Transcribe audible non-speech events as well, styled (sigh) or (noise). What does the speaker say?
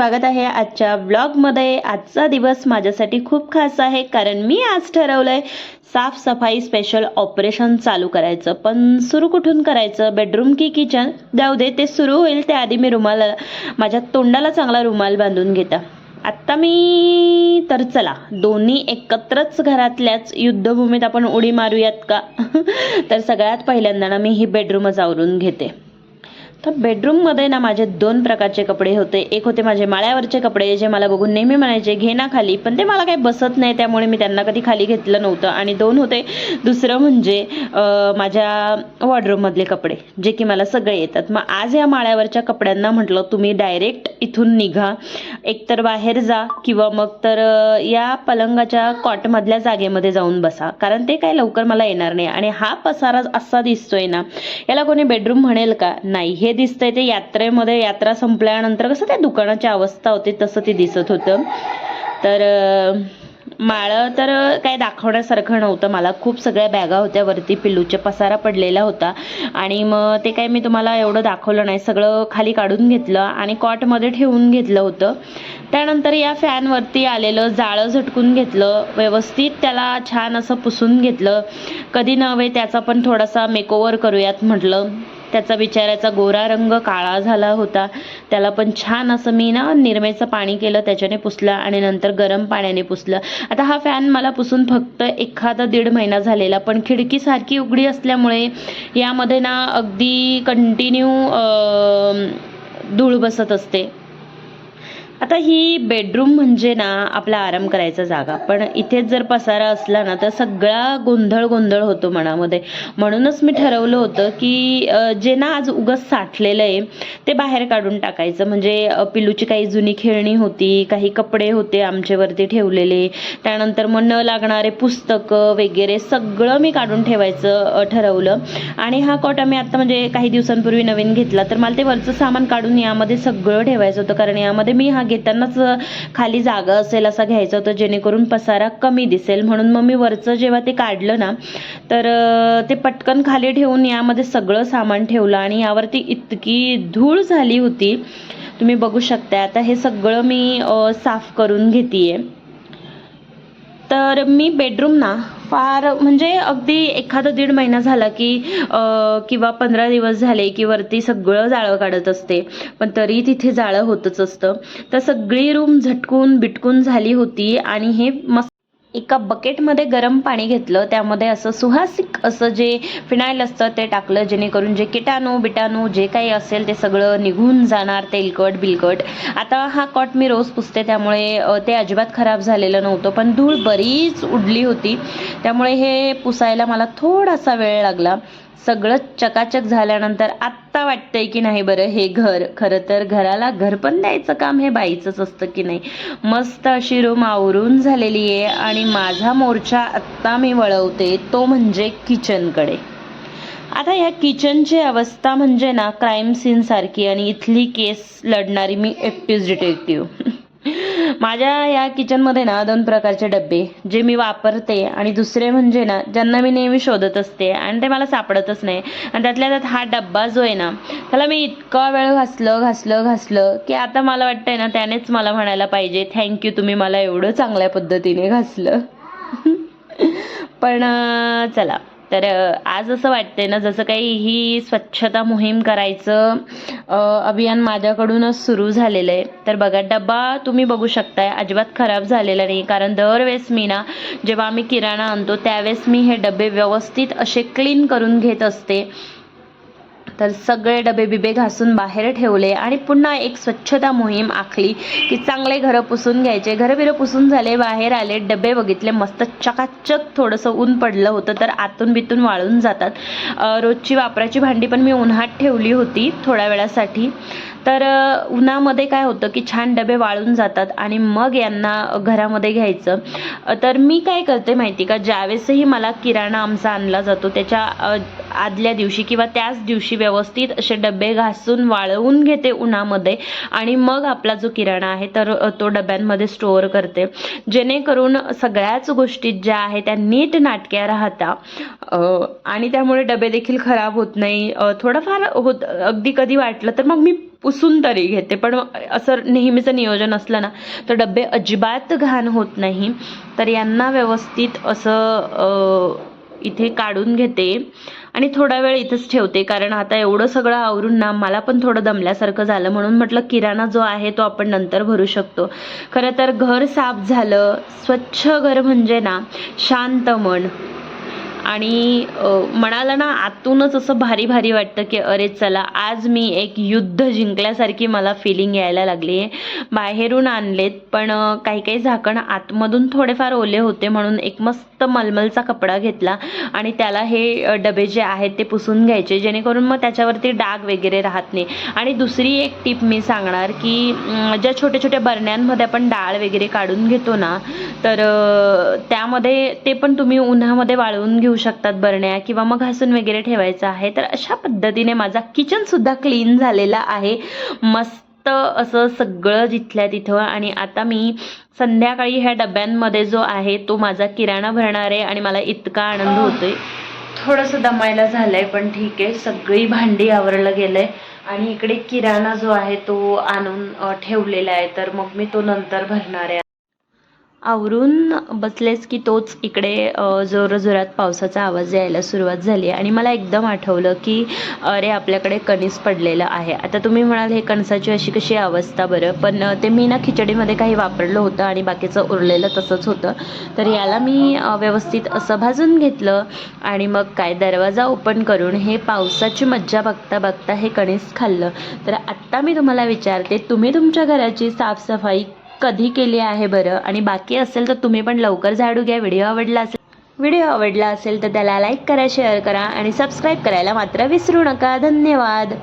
स्वागत आहे आजच्या ब्लॉगमध्ये आजचा दिवस माझ्यासाठी खूप खास आहे कारण मी आज ठरवलं आहे साफसफाई स्पेशल ऑपरेशन चालू करायचं. पण सुरू कुठून करायचं? बेडरूम की किचन जाऊ दे ते सुरू होईल. त्याआधी मी रुमाल माझ्या तोंडाला चांगला रुमाल बांधून घेता. आत्ता मी तर चला दोन्ही एकत्रच घरातल्याच युद्धभूमीत आपण उडी मारूयात का? (laughs) तर सगळ्यात पहिल्यांदा ना मी ही बेडरूमच आवरून घेते. तर बेडरूममध्ये ना माझे दोन प्रकारचे कपडे होते. एक होते माझे माळ्यावरचे कपडे जे मला बघून नेहमी म्हणायचे घे ना खाली. पण ते मला काही बसत नाही त्यामुळे मी त्यांना कधी खाली घेतलं नव्हतं. आणि दोन होते दुसरं म्हणजे माझ्या वॉर्डरूममधले कपडे जे की मला सगळे येतात. मग आज या माळ्यावरच्या कपड्यांना म्हटलं तुम्ही डायरेक्ट इथून निघा. एकतर बाहेर जा किंवा मग तर या पलंगाच्या कॉटमधल्या जागेमध्ये जाऊन बसा. कारण ते काय लवकर मला येणार नाही. आणि हा पसारा असा दिसतोय ना याला कोणी बेडरूम म्हणेल का? नाही. हे हे दिसतंय ते यात्रेमध्ये यात्रा संपल्यानंतर कसं त्या दुकानाची अवस्था होती तसं ते दिसत होतं. तर माळं तर काय दाखवण्यासारखं नव्हतं. मला खूप सगळ्या बॅगा होत्या वरती पिल्लूच्या पसारा पडलेला होता. आणि मग ते काय मी तुम्हाला एवढं दाखवलं नाही. सगळं खाली काढून घेतलं आणि कॉटमध्ये ठेवून घेतलं होतं. त्यानंतर या फॅनवरती आलेलं जाळं झटकून घेतलं. व्यवस्थित त्याला छान असं पुसून घेतलं. कधी नव्हे त्याचा पण थोडासा मेकओव्हर करूयात म्हटलं. त्याचा बिचाऱ्याचा गोरा रंग काळा झाला होता. त्याला पण छान असं मी ना निरमेचं पाणी केलं त्याच्याने पुसलं आणि नंतर गरम पाण्याने पुसलं. आता हा फॅन मला पुसून फक्त एखादा दीड महिना झालेला पण खिडकी सारखी उघडी असल्यामुळे यामध्ये ना अगदी कंटिन्यू धूळ बसत असते. आता ही बेडरूम म्हणजे ना आपला आराम करायचा जागा. पण इथेच जर पसारा असला ना तर सगळा गोंधळ गोंधळ होतो मनामध्ये. म्हणूनच मी ठरवलं होतं की जे ना आज उगस साठलेलं आहे ते बाहेर काढून टाकायचं. म्हणजे पिलूची काही जुनी खेळणी होती काही कपडे होते आमच्यावरती ठेवलेले. त्यानंतर मग न लागणारे पुस्तकं वगैरे सगळं मी काढून ठेवायचं ठरवलं. आणि हा कॉट आम्ही आता म्हणजे काही दिवसांपूर्वी नवीन घेतला. तर मला ते वरचं सामान काढून यामध्ये सगळं ठेवायचं होतं. कारण यामध्ये मी हा घेतानाच खाली जागा असेल असा घ्यायचा होता जेणेकरून पसारा कमी दिसेल. म्हणून मग मी वरचं जेव्हा ते काढलं ना तर ते पटकन खाली ठेवून यामध्ये सगळं सामान ठेवलं आणि यावरती इतकी धूळ झाली होती. तुम्ही बघू शकता आता हे सगळं मी साफ करून घेते तर मी बेडरूम ना फार म्हणजे अगदी एखादा दीड महिना झाला की किंवा पंधरा दिवस झाले की वरती सगळं जाळं काढत असते. पण तरी तिथे जाळं होतच असतं. तर सगळी रूम झटकून बिटकून झाली होती आणि हे मस्त एका बकेटमध्ये गरम पाणी घेतलं त्यामध्ये असं सुहासिक असं जे फिनाईल असतं ते टाकलं जेणेकरून जे किटाणू बिटाणू जे काही असेल ते सगळं निघून जाणार तेलकट बिलकट. आता हा कॉट मी रोज पुसते त्यामुळे ते अजिबात खराब झालेलं नव्हतं पण धूळ बरीच उडली होती. त्यामुळे हे पुसायला मला थोडासा वेळ लागला. सगळं चकाचक झाल्यानंतर आत्ता वाटतंय की नाही बरं हे घर. खरं तर घराला घर पण द्यायचं काम हे बाईचंच असतं की नाही? मस्त अशी रूम आवरून झालेली आहे आणि माझा मोर्चा आत्ता मी वळवते तो म्हणजे किचनकडे. आता ह्या किचनची अवस्था म्हणजे ना क्राईम सीन सारखी आणि इथली केस लढणारी मी एकटीच डिटेक्टिव्ह माझ्या या किचनमध्ये ना दोन प्रकारचे डबे जे मी वापरते आणि दुसरे म्हणजे ना ज्यांना मी नेहमी शोधत असते आणि ते मला सापडतच नाही. आणि त्यातल्या त्यात हा डब्बा जो आहे ना त्याला मी इतका वेळ घासलं घासलं घासलं की आता मला वाटतंय ना त्यानेच मला म्हणायला पाहिजे थँक्यू तुम्ही मला एवढं चांगल्या पद्धतीने घासलं. (laughs) पण चला. तर आज असं वाटतंय ना जसं काही ही स्वच्छता मोहीम करायचं अभियान माझ्याकडूनच सुरू झालेलं आहे. तर बघा डबा तुम्ही बघू शकताय अजिबात खराब झालेला नाही. कारण दरवेळेस मी ना जेव्हा आम्ही किराणा आणतो त्यावेळेस मी हे डबे व्यवस्थित असे क्लीन करून घेत असते. तर सगळे डबे बिबे घासून बाहेर ठेवले आणि पुन्हा एक स्वच्छता मोहीम आखली की चांगले घरं पुसून घ्यायचे. घरं बिरं पुसून झाले बाहेर आले डबे बघितले मस्त चकाचक थोडंसं ऊन पडलं होतं तर आतून बितून वाळून जातात. रोजची वापराची भांडी पण मी उन्हात ठेवली होती थोड्या वेळासाठी. तर उन्हामध्ये काय होतं की छान डबे वाळून जातात आणि मग यांना घरामध्ये घ्यायचं. तर मी काय करते माहिती का? ज्यावेळेसही मला किराणा आमचा आणला जातो त्याच्या आदल्या दिवशी किंवा त्याच दिवशी व्यवस्थित असे डबे घासून वाळवून घेते उन्हामध्ये आणि मग आपला जो किराणा आहे तर तो डब्यांमध्ये स्टोअर करते. जेणेकरून सगळ्याच गोष्टी ज्या आहेत त्या नीट नाटक्या राहता. आणि त्यामुळे डबे देखील खराब होत नाही. थोडंफार होत अगदी कधी वाटलं तर मग मी पुसून तरी घेते. पण असं नेहमीचं नियोजन असलं ना तर डबे अजिबात घाण होत नाही. तर यांना व्यवस्थित असं इथे काढून घेते. आणि थोडा वेळ इथंच ठेवते कारण आता एवढं सगळं आवरून ना मला पण थोडं दमल्यासारखं झालं. म्हणून म्हटलं किराणा जो आहे तो आपण नंतर भरू शकतो. खरं तर घर साफ झालं. स्वच्छ घर म्हणजे ना शांत मन. आणि मनाला ना आतूनच असं भारी भारी वाटतं की अरे चला आज मी एक युद्ध जिंकल्यासारखी मला फिलिंग यायला लागली आहे. बाहेरून आणलेत पण काही काही झाकण आतमधून थोडेफार ओले होते म्हणून एक मस्त मलमलचा कपडा घेतला आणि त्याला हे डबे जे आहेत ते पुसून घ्यायचे जेणेकरून मग त्याच्यावरती डाग वगैरे राहत नाही. आणि दुसरी एक टिप मी सांगणार की ज्या छोट्या छोट्या बरण्यांमध्ये आपण डाळ वगैरे काढून घेतो ना तर त्यामध्ये ते पण तुम्ही उन्हामध्ये वाळवून घेऊ शकतात बरण्या किंवा मग घासून वगैरे ठेवायचं आहे. तर अशा पद्धतीने माझा किचनसुद्धा क्लीन झालेला आहे. मस्त असं सगळं जिथल्या तिथं आणि आता मी संध्याकाळी ह्या डब्यांमध्ये जो आहे तो माझा किराणा भरणार आहे आणि मला इतका आनंद होतोय. थोडंसं दमायला झालंय पण ठीक आहे. सगळी भांडी आवरलं गेलंय आणि इकडे किराणा जो आहे तो आणून ठेवलेला आहे. तर मग मी तो नंतर भरणार आहे. आवरून बसलेच की तोच इकडे अ, जोरजोरात पावसाचा आवाज यायला सुरुवात झाली. आणि मला एकदम आठवलं की अरे आपल्याकडे कणीस पडलेलं आहे. आता तुम्ही म्हणाल हे कणसाची अशी कशी अवस्था बरं. पण ते मी ना खिचडीमध्ये काही वापरलं होतं आणि बाकीचं उरलेलं तसंच होतं. तर याला मी व्यवस्थित असं भाजून घेतलं आणि मग काय दरवाजा ओपन करून हे पावसाची मज्जा बघता बघता हे कणीस खाल्लं. तर आत्ता मी तुम्हाला विचारते तुम्ही तुमच्या घराची साफसफाई कधी केली आहे बरं? आणि बाकी असेल तर तुम्ही पण लवकर झाडू घ्या. व्हिडिओ आवडला असेल व्हिडिओ आवडला असेल तर त्याला लाईक करा शेअर करा आणि सबस्क्राईब करायला मात्र विसरू नका. धन्यवाद.